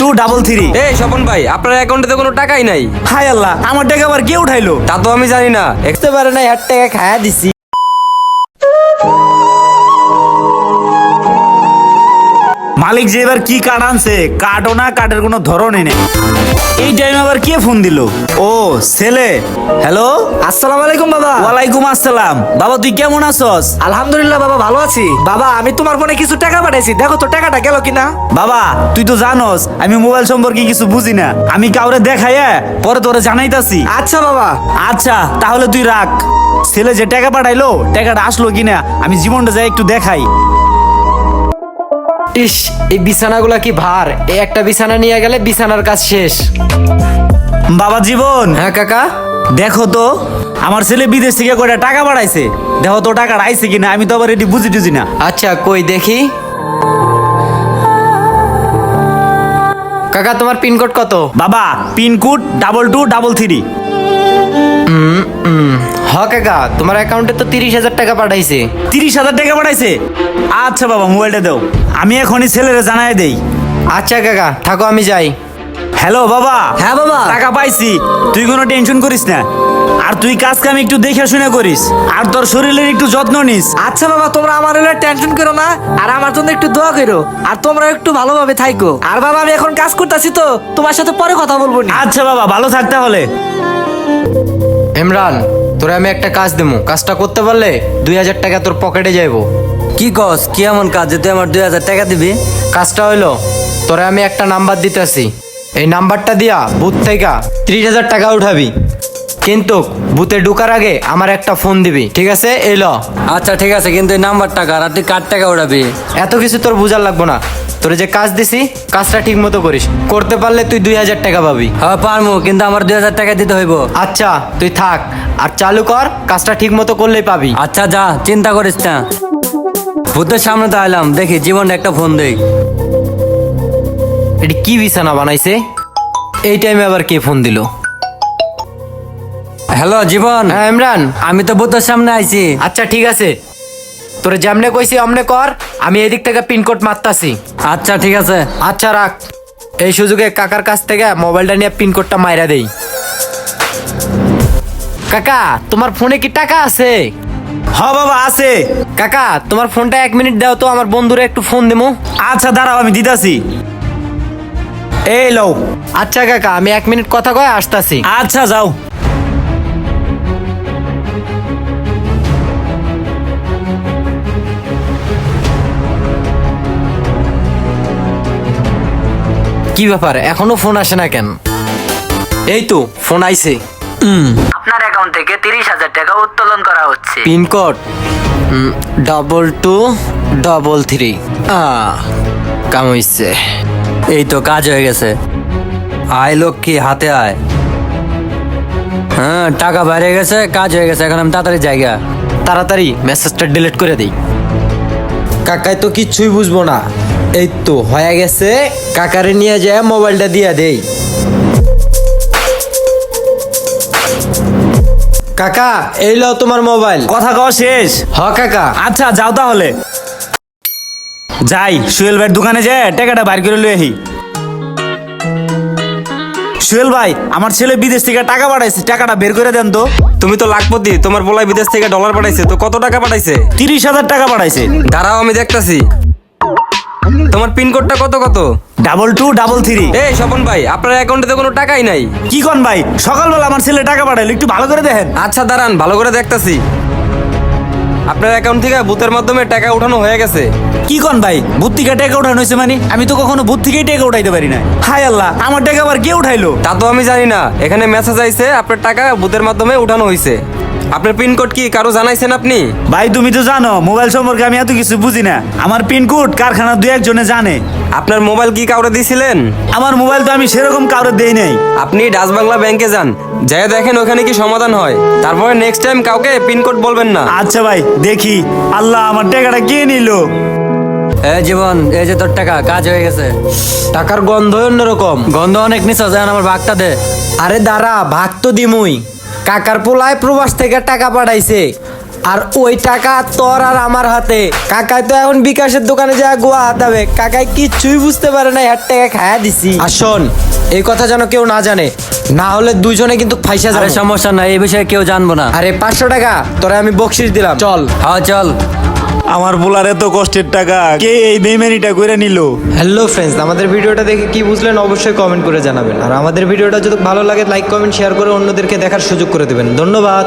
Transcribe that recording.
Two double three এই স্বপন ভাই আপনার অ্যাকাউন্টে তো কোনো টাকাই নাই। আল্লাহ আমার টাকা আবার কে উঠাইলো? তা তো আমি জানি না। বুঝতে পারে না এক টাকা খায়া দিছি। মালিক যে এবার কি কার্ড আনছে কার্ডও না কার্ডের কোনো ধরনই নেই। এই টাইমে আবার কে ফোন দিল? ও ছেলে। হ্যালো? আসসালামু আলাইকুম বাবা। ওয়ালাইকুম আসসালাম। বাবা তুই কেমন আছস? আলহামদুলিল্লাহ বাবা ভালো আছি। বাবা আমি তোমার ফোনে কিছু টাকা পাঠাইছি। দেখো তো টাকাটা গেল কিনা? বাবা তুই তো জানোস আমি মোবাইল সম্পর্কে কিছু বুঝি না। আমি কাউরে দেখাই পরে তোরে জানাইতাছি। আচ্ছা বাবা। আচ্ছা তাহলে তুই রাখ। ছেলে যে টাকা পাঠাইলো টাকাটা আসলো কিনা আমি জীবনটা যাই একটু দেখাই। ইস এই বিছানাগুলা কি ভার? এই একটা বিছানা নিয়ে গেলে বিছানার কাজ শেষ। বাবা জীবন। হ্যাঁ কাকা? দেখো তো আমার ছেলে বিদেশ থেকে কয়টা টাকা পাঠাইছে দেখো তো টাকা আইছে কিনা আমি তো আবার এটি বুঝি টুঝি না। আচ্ছা কই দেখি। কাকা তোমার পিনকোড কত? বাবা pin code double two double three. হ কাকা তোমার অ্যাকাউন্টে তো তিরিশ হাজার টাকা পাঠাইছে। তিরিশ হাজার টাকা পাঠাইছে আচ্ছা বাবা মোবাইলটা দাও। আমি এখনই ছেলেরে জানাই দেই। আচ্ছা কাকা থাকো আমি যাই। হ্যালো বাবা। হ্যাঁ বাবা। টাকা পাইছি। তুই কোনো টেনশন করিস না। আর তুই কাজ কাম একটু দেখে শুনে করিস। আর তোর শরীরের একটু যত্ন নিস। আচ্ছা বাবা তোমরা আমার হলে টেনশন করো না। আর আমার জন্য একটু দোয়া করো। আর তোমরা একটু ভালোভাবে থাইকো। আর বাবা আমি এখন কাজ করতেছি তো। তোমার সাথে পরে কথা বলব নি। আচ্ছা বাবা ভালো থাকতে হলে ইমরান তোরে আমি একটা কাজ দেবো কাজটা করতে পারলে দুই হাজার টাকা তোর পকেটে যাইবো। কি কস? কি এমন কাজ যে তুই আমার দুই হাজার টাকা দিবি? কাজটা হইল তোরে আমি একটা নাম্বার দিতেছি। এই নাম্বারটা দিয়া বুথ থেকে ত্রিশ হাজার টাকা উঠাবি। কিন্তু বুথে ঢুকার আগে আমার একটা ফোন দিবি ঠিক আছে? এলো আচ্ছা ঠিক আছে কিন্তু এই নাম্বার টাকা আর তুই কার টাকা উঠাবি? এত কিছু তোর বুঝার লাগবো না। তোরে যে কাজ দিছি কাজটা ঠিক মতো করিস। করতে পারলে তুই দুই হাজার টাকা পাবি। হ্যাঁ পারমু কিন্তু আমার দুই হাজার টাকা দিতে হইব। আচ্ছা তুই থাক। আর চালু কর কাজটা ঠিক মতো করলেই পাবি। আচ্ছা যা চিন্তা করিস না। ভূতের সামনে তো আইলাম দেখি জীবন একটা ফোন দেই। এটি কি বিছানা বানাইছে? এই টাইমে আবার কে ফোন দিল? হ্যালো জীবন। হ্যাঁ ইমরান। আমি তো ভূতের সামনে আইছি। আচ্ছা ঠিক আছে। তোরে যেমনে কইছি অমনে কর আমি এদিক থেকে পিনকোড মারতাছি। আচ্ছা ঠিক আছে। আচ্ছা রাখ। এই সুযোগে কাকার কাছ থেকে মোবাইলটা নিয়ে পিনকোডটা মাইরা দেই। কাকা তোমার ফোনে কি টাকা আছে? হ বাবা আছে। কাকা তোমার ফোনটা এক মিনিট দাও তো আমার বন্ধুরে একটু ফোন দেবো আচ্ছা দাঁড়াও আমি দিতাছি। এই লও। আচ্ছা কাকা আমি এক মিনিট কথা কয়ে আসতাছি। আচ্ছা যাও। কি ব্যাপার এখনও ফোন আসে না কেন? এই তো ফোন আইছে। অ্যাকাউন্ট থেকে তিরিশ হাজার টাকা উত্তোলন করা হচ্ছে। Pin code? Double two double three কাম হইছে। এই তো কাজ হয়ে গেছে। আয় লক্ষ্মী হাতে আয়। হ্যাঁ টাকা বাইরে গেছে কাজ হয়ে গেছে এখন আমি তাড়াতাড়ি জায়গা। তাড়াতাড়ি মেসেজটা ডিলিট করে দেই। কাকাই তো কিচ্ছুই বুঝব না। এই তো হয়ে গেছে কাকারে নিয়ে যায় মোবাইলটা দিয়ে দেই। কাকা এই লও তোমার মোবাইল। কথা কও শেষ। হ কাকা। আচ্ছা যাও তাহলে। যাই সুয়েল ভাইয়ের দোকানে যে টাকাটা বাইর করে লই আহি। সুয়েল ভাই আমার ছেলে বিদেশ থেকে টাকা পাঠাইছে টাকাটা বের করে দেন তো। তুমি তো লাখপতি তোমার বলাই বিদেশ থেকে ডলার পাঠাইছে তো কত টাকা পাঠাইছে? তিরিশ হাজার টাকা পাঠাইছে। দাঁড়াও আমি দেখতাছি। তোমার পিনকোডটা কত কত? Double two double three. এই স্বপন ভাই আপনার অ্যাকাউন্টে তো কোনো টাকাই নাই। কি কন ভাই? সকালবেলা আমার ছেলে টাকা পাঠাইলো একটু ভালো করে দেখেন। আচ্ছা দাঁড়ান ভালো করে দেখতাছি। আপনার অ্যাকাউন্ট থেকে বুথের মাধ্যমে টাকা উঠানো হয়ে গেছে। কি কন ভাই? ভূত থেকে টাকা উঠানো হয়েছে মানে? আমি তো কখনো ভূত থেকেই টাকা উঠাইতে পারি না হায় আল্লাহ আমার টাকা আবার কে উঠাইলো? তা তো আমি জানি না। এখানে মেসেজ আইছে আপনার টাকা বুথের মাধ্যমে উঠানো হয়েছে আপনার পিনকোড কি কারও জানাইছেন আপনি? ভাই তুমি তো জানো মোবাইল সম্পর্কে আমি এত কিছু বুঝি না। আমার পিনকোড কারখানা দু একজনে জানে। আপনার মোবাইল কি কাউরে দিয়েছিলেন আমার মোবাইল তো আমি সেরকম কারোর দেই নাই। আপনি ডাচ বাংলা ব্যাংকে যান। যাই দেখেন ওখানে কি সমাধান হয়। তারপরে নেক্সট টাইম কাউকে পিনকোড বলবেন না। আচ্ছা ভাই দেখি। আল্লাহ আমার টাকাটা কে নিল? এই জীবন এই যে তোর টাকা কাজ হয়ে গেছে। টাকার গন্ধ অন্যরকম। গন্ধ অনেক নিছ যেন আমার বাঘটা দে। আরে দাঁড়া ভাগ তো দিমুই। কাকার পোলায় প্রবাস থেকে টাকা পাঠাইছে। আর ওই টাকা তোর আর আমার হাতে। কাকাই তো এখন বিকাশের দোকানে যা গোয়া হাতাবে কাকাই কিচ্ছুই বুঝতে পারে না এর টাকা খায়া দিছি। আর শোন এই কথা যেন কেউ না জানে। না হলে দুজনে কিন্তু ফাইসা যাবে। সমস্যা নাই এই বিষয়ে কেউ জানব না। আরে পাঁচশো টাকা তোরা আমি বকশিস দিলাম। চল। হ্যাঁ চল। আমার বোলার এত কষ্টের টাকা, কে এই বেইমানিটা করে নিল? হ্যালো ফ্রেন্ডস আমাদের ভিডিওটা দেখে কি বুঝলেন অবশ্যই কমেন্ট করে জানাবেন। আর আমাদের ভিডিওটা যদি ভালো লাগে লাইক কমেন্ট শেয়ার করে অন্যদেরকে দেখার সুযোগ করে দেবেন। ধন্যবাদ।